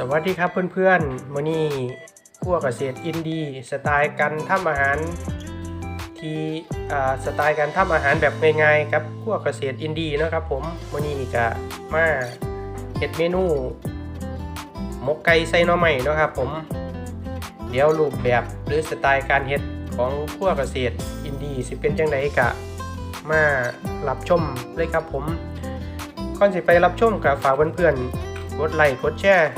สวัสดีครับเพื่อนๆวันนี้พวกเกษตรอินดีสไตล์การทำอาหารที่สไตล์การทำอาหารแบบง่ายๆครับพวกเกษตรอินดีนะครับผมวันนี้ก็มาเฮ็ดเมนูหมกไก่ใส่หน่อไม้นะครับผมเดี๋ยวรูปแบบหรือสไตล์การเฮ็ดของพวกเกษตรอินดีสิเป็นจังไดกะมารับชมเลยครับผมก่อนสิไปรับชมกับฝากเพื่อนๆกดไลค์กดแชร์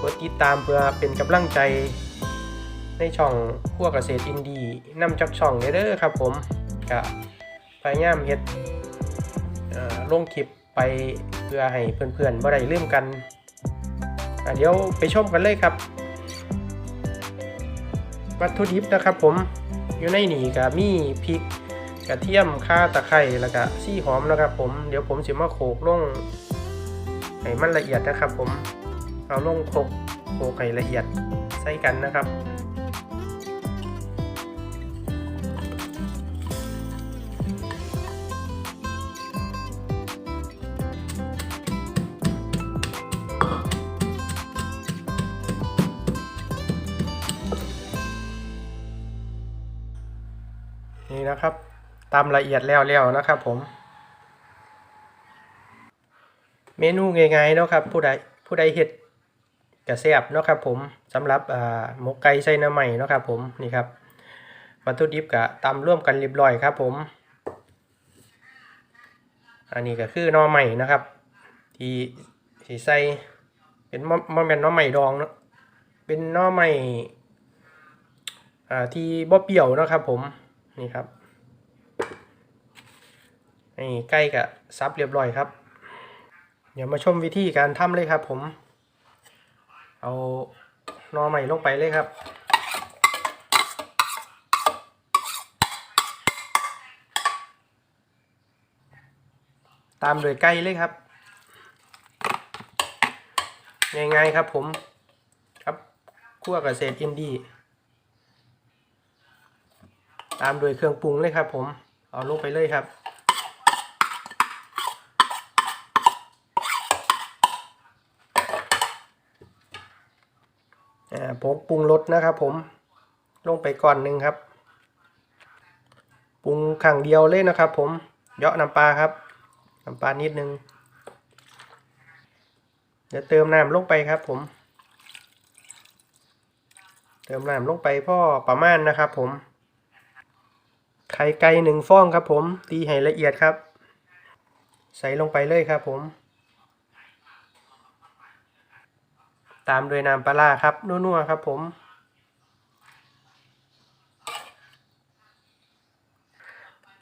กดติดตามเพื่อเป็นกำลังใจในช่องพวกเกษตรอินดีนำจากช่องเด้อครับผมก็พยายามเฮ็ดลงคลิปไปเพื่อให้เพื่อนๆบ่ได้ลืมกันเดี๋ยวไปชมกันเลยครับ วัตถุดิบนะครับผมอยู่ในนี่ก็มีพริกกระเทียมข่าตะไคร้แล้วก็ซี่หอมนะครับผมเดี๋ยวผมสิมาโขลกลงให้มันละเอียดนะครับผม เอาลงโคกโคกให้ละเอียดใส่กันนะครับนี่นะครับ ตามละเอียดแล้วๆนะครับผม เมนูง่ายๆเนาะครับ ผู้ใดผู้ใดเฮ็ด กระแซบเนาะครับผมสำหรับอ่าหมกไก่ใส่น้ำใหม่เนาะครับผมนี่ครับวัตถุดิบก็ตำร่วมกันเรียบร้อยครับผม อันนี้ก็คือนอใหม่นะครับ ที่สีใส่เป็นมะมะแม่นนอใหม่ดองเนาะเป็นนอใหม่อ่าที่บ่เปรี้ยวเนาะครับผมนี่ครับนี่ใกล้กับซับเรียบร้อยครับ เดี๋ยวมาชมวิธีการทำเลยครับผม เอานอใหม่ลงไปเลยครับ ตามโดยไก่เลยครับ ง่ายๆครับผม ครับคั่วเกษอินดี้ตามโดยเครื่องปรุงเลยครับผม เอาลงไปเลยครับ ผงปรุงรสนะครับ ผมลงไปก่อนหนึ่งครับ ปรุงขังเดียวเลยนะครับ ผมเยาะน้ำปลาครับน้ำปลานิดนึงเดี๋ยวเติมน้ำลงไปครับ ผม เติมน้ำลงไปพ่อประมาณนะครับ ผมไข่ไก่หนึ่งฟองครับ ผมตีให้ละเอียดครับ ใส่ลงไปเลยครับ ผม ตามด้วยน้ำปลาครับนัวๆครับผม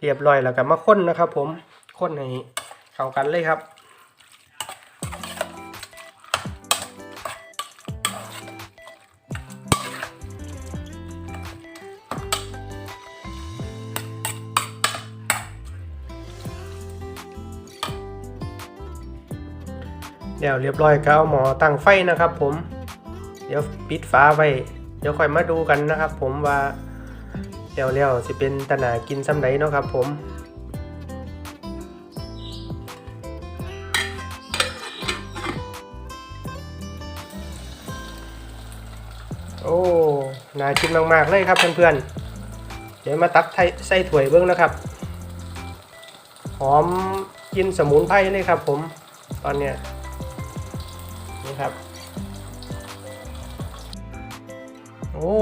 เรียบร้อยแล้วก็มาค้นนะครับ ผมค้นให้เข้ากันเลยครับ เดี๋ยวเรียบร้อยก็เอาหมอตั้งไฟนะครับ ผม เดี๋ยวปิดฝาไว้ เดี๋ยวค่อยมาดูกันนะครับ ผมว่าเดี๋ยวๆสิเป็นตะหนากินซ้ำใดเนาะครับผมโอ้น่ากินมากๆเลยครับเพื่อนๆ เดี๋ยวมาตักไทยใส่ถ้วยเบิ้องนะครับ หอมกินสมุนไพรเลยครับผม ตอนเนี้ย ครับ โอ้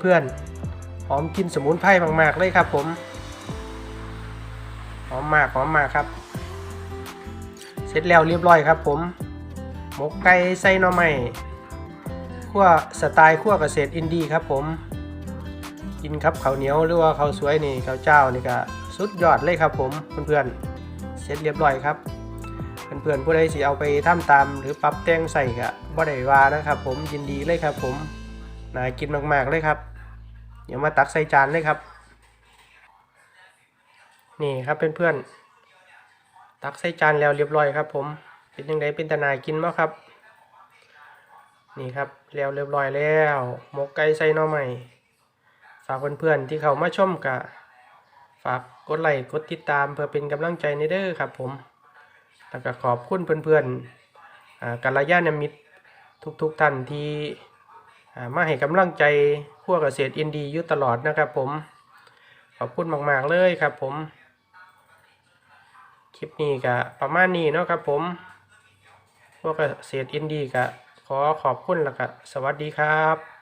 เพื่อนๆหอมกินสมุนไพรมากๆเลยครับ ผมหอมมากหอมมากครับ เสร็จแล้วเรียบร้อยครับ ผมหมกไก่ใส่หน่อไม้คั่วสไตล์คั่วเกษตรอินดี้ครับ ผมกินครับข้าวเหนียวหรือว่าข้าวสวยนี่ข้าวเจ้านี่ก็สุดยอดเลยครับ ผมเพื่อนๆเสร็จเรียบร้อยครับ เพื่อนๆผู้ใดสิเอาไปทำตาม หรือปรับแต่งใส่ก็บ่ได้ว่านะครับ ผมยินดีเลยครับ ผมน่ากินมากๆเลยครับเดี๋ยวมาตักใส่จานเลยครับ นี่ครับเพื่อนๆตักใส่จานแล้วเรียบร้อยครับ ผมเป็นยังไงเป็นตนากินมั้ครับ นี่ครับแล้วเรียบร้อยแล้วหมกไก่ใส่หน่อใหม่ฝากเพื่อนๆที่เขามาชมกะฝากกดไลค์กดติดตามเพื่อเป็นกำลังใจในเด้อครับผม แล้วก็ขอบคุณเพื่อนๆกัลยาณมิตรทุกๆท่านที่มาให้กำลังใจขั้วเกษตรอินดีอยู่ตลอดนะครับผม ขอบคุณมากๆเลยครับผม คลิปนี้ก็ประมาณนี้เนาะครับผม พวกเกษตรอินดีก็ขอขอบคุณแล้วก็สวัสดีครับ